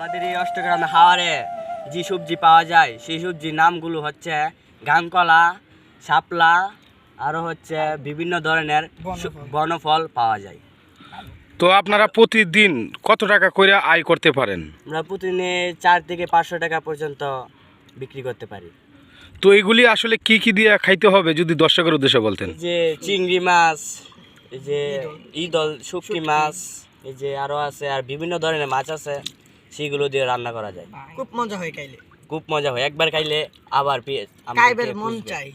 চট্টগ্রামে হাওয়ারে যে সবজি পাওয়া যায় সেই সবজির নামগুলো হচ্ছে গাংকলা শাপলা আরও হচ্ছে বিভিন্ন ধরনের বনফল পাওয়া যায়। তো আপনারা প্রতিদিন কত টাকা করে আয় করতে পারেন? আমরা প্রতিদিনে চার থেকে পাঁচশো টাকা পর্যন্ত বিক্রি করতে পারি। তো এগুলি আসলে কি কি দিয়ে খাইতে হবে যদি দর্শকের উদ্দেশ্যে বলতেন? যে চিংড়ি মাছ এই যে ইদল শুটকি মাছ এই যে আরও আছে আর বিভিন্ন ধরনের মাছ আছে। সেগুলো দিয়ে রান্না করা যায়। খুব মজা হয় খাইলে। খুব মজা হয়। একবার খাইলে আবার পেয়ে খাইবের মন চাই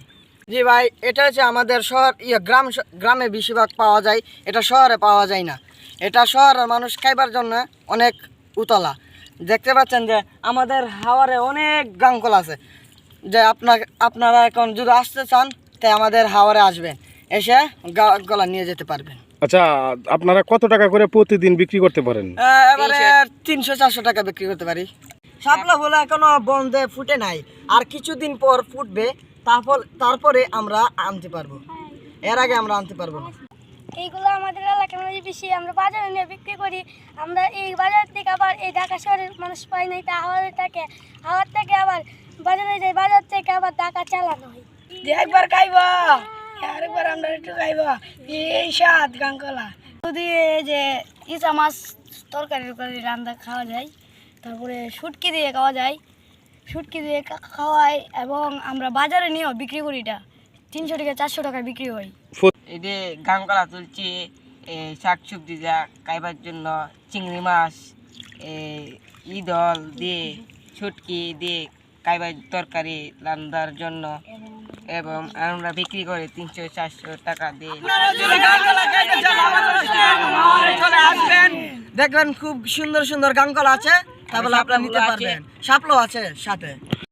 জি ভাই এটা হচ্ছে আমাদের শহর ইয়ে গ্রাম গ্রামে বেশিরভাগ পাওয়া যায়। এটা শহরে পাওয়া যায় না। এটা শহরের মানুষ খাইবার জন্য অনেক উতলা। দেখতে পাচ্ছেন যে আমাদের হাওয়ারে অনেক গাঙ্কল আছে। যে আপনার আপনারা এখন যদি আসতে চান তাই আমাদের হাওয়ারে আসবেন। এসে গলা নিয়ে যেতে পারবেন। আচ্ছা আপনারা কত টাকা করে প্রতিদিন বিক্রি করতে পারেন? এবারে তিনশো চারশো টাকা বিক্রি করতে পারি। শাপলা বলে এখনও বন্ধে ফুটে নাই আর কিছুদিন পর ফুটবে তারপর তারপরে আমরা আনতে পারব। এর আগে আমরা আনতে পারব না। এইগুলো আমাদের এলাকার মধ্যে বেশি আমরা বাজারে নিয়ে বিক্রি করি। আমরা এই বাজার থেকে আবার এই ঢাকা শহরের মানুষ পাই নাই তা হাওয়ার থেকে হাওয়ার থেকে আবার বাজারে যাই বাজার থেকে আবার টাকা চালানো হয়। একবার খাইবা। আরেকবার আমরা একটু খাইবা। এই স্বাদ কাঙ্কলা। যদি যে ইচা মাছ তরকারি টরকারি রান্না খাওয়া যায় তারপরে শুটকি দিয়ে খাওয়া যায় শুটকি দিয়ে খাওয়াই এবং আমরা বাজারে নিয়েও বিক্রি করি এটা। তিনশো থেকে চারশো টাকা বিক্রি হয়। এই যে গাঙ্কলা তুলছি এই শাক সবজি যা খাইবার জন্য চিংড়ি মাছ ইদল দিয়ে ছুটকি দিয়ে খাইবার তরকারি রান্নার জন্য। এবং আমরা বিক্রি করে তিনশো চারশো টাকা দিই চলে আসবেন। দেখবেন খুব সুন্দর সুন্দর গাঙ্কল আছে তারপরে আপনারা নিতে পারবেন। সাপলো আছে সাথে।